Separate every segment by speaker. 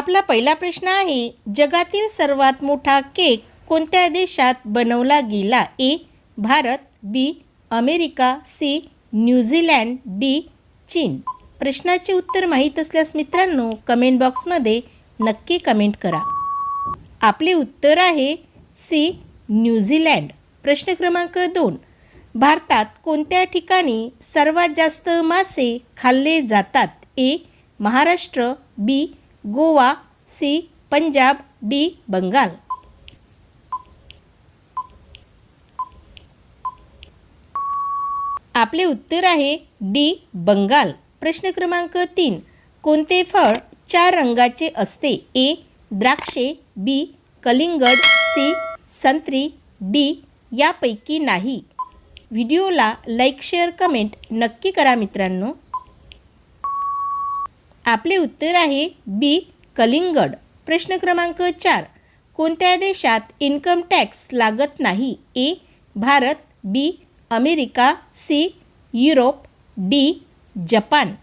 Speaker 1: आपला पहिला प्रश्न आहे जगातील सर्वात मोठा केक कोणत्या देशात बनवला गेला? A Bharat B America C New Zealand D चीन. प्रश्नाचे उत्तर माहीत असल्यास मित्रांनो कमेंट बॉक्समध्ये नक्की कमेंट करा. आपले उत्तर आहे सी न्यूझीलँड. प्रश्न क्रमांक दोन. भारतात कोणत्या ठिकाणी सर्वात जास्त मासे खाल्ले जातात? A Maharashtra B Goa C Punjab D Bengal. आपले उत्तर आहे डी बंगाल. प्रश्न क्रमांक तीन. कोणते फळ चार रंगाचे असते? ए द्राक्षे बी कलिंगड सी संत्री डी यापैकी नाही. व्हिडिओला लाईक शेअर कमेंट नक्की करा मित्रांनो. आपले उत्तर आहे बी कलिंगड. प्रश्न क्रमांक चार. कोणत्या देशात इन्कम टॅक्स लागत नाही? A Bharat B America C Europe D Japan.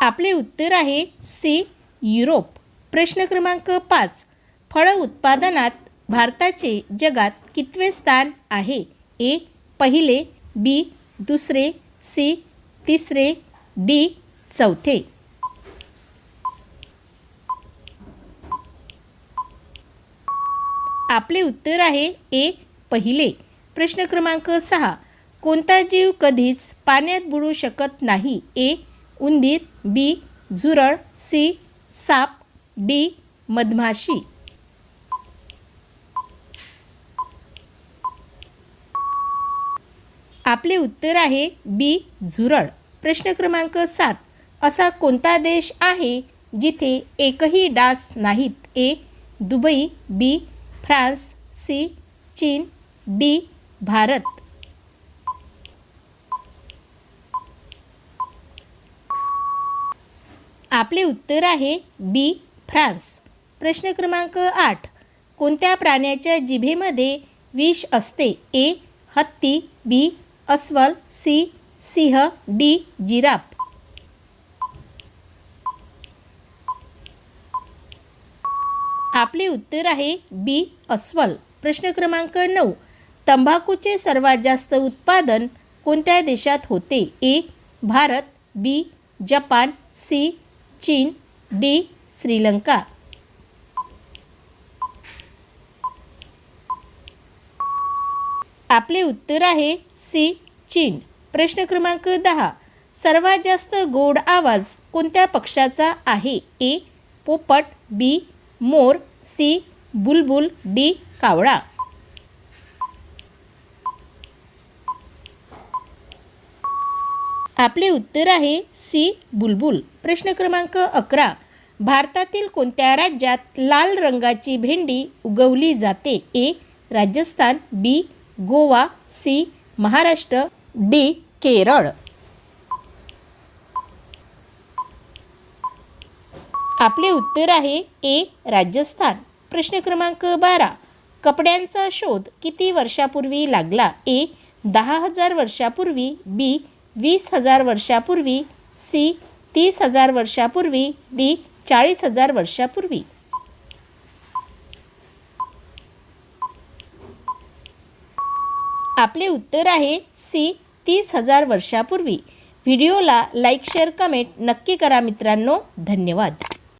Speaker 1: आपले उत्तर आहे सी युरोप. प्रश्न क्रमांक पाच. फळ उत्पादनात भारताचे जगात कितवे स्थान आहे? ए पहिले बी दुसरे सी तिसरे डी चौथे. आपले उत्तर आहे ए पहिले. प्रश्न क्रमांक सहा. कोणता जीव कधीच पाण्यात बुडू शकत नाही? ए उंदीर बी झुरळ सी साप डी मधमाशी. आपले उत्तर आहे बी झुरळ. प्रश्न क्रमांक सात. असा कोणता देश आहे जिथे एकही डास नाहीत? A Dubai B France C चीन डी भारत. आपले उत्तर आहे बी फ्रान्स. प्रश्न क्रमांक आठ. कोणत्या प्राण्याच्या जिभेमध्ये विष असते? ए हत्ती बी अस्वल सी सिंह डी जिराफ. आपले उत्तर आहे बी अस्वल. प्रश्न क्रमांक नऊ. तंबाखूचे सर्वात जास्त उत्पादन कोणत्या देशात होते? A Bharat B Japan C चीन डी श्रीलंका. आपले उत्तर आहे सी चीन. प्रश्न क्रमांक दहा. सर्वात जास्त गोड आवाज कोणत्या पक्षाचा आहे? ए पोपट be more C Bulbul D कावळा. आपले उत्तर आहे सी बुलबुल. प्रश्न क्रमांक अकरा. भारतातील कोणत्या राज्यात लाल रंगाची भेंडी उगवली जाते? A Rajasthan B Goa C Maharashtra D Kerala. आपले उत्तर आहे ए राजस्थान. प्रश्न क्रमांक बारा. कपड्यांचा शोध किती वर्षापूर्वी लागला? ए दहा हजार वर्षापूर्वी बी वीस हजार वर्षापूर्वी सी तीस हजार वर्षापूर्वी डी चाळीस हजार वर्षापूर्वी. आपले उत्तर आहे सी तीस हजार वर्षापूर्वी. व्हिडिओला लाईक शेअर कमेंट नक्की करा मित्रांनो. धन्यवाद.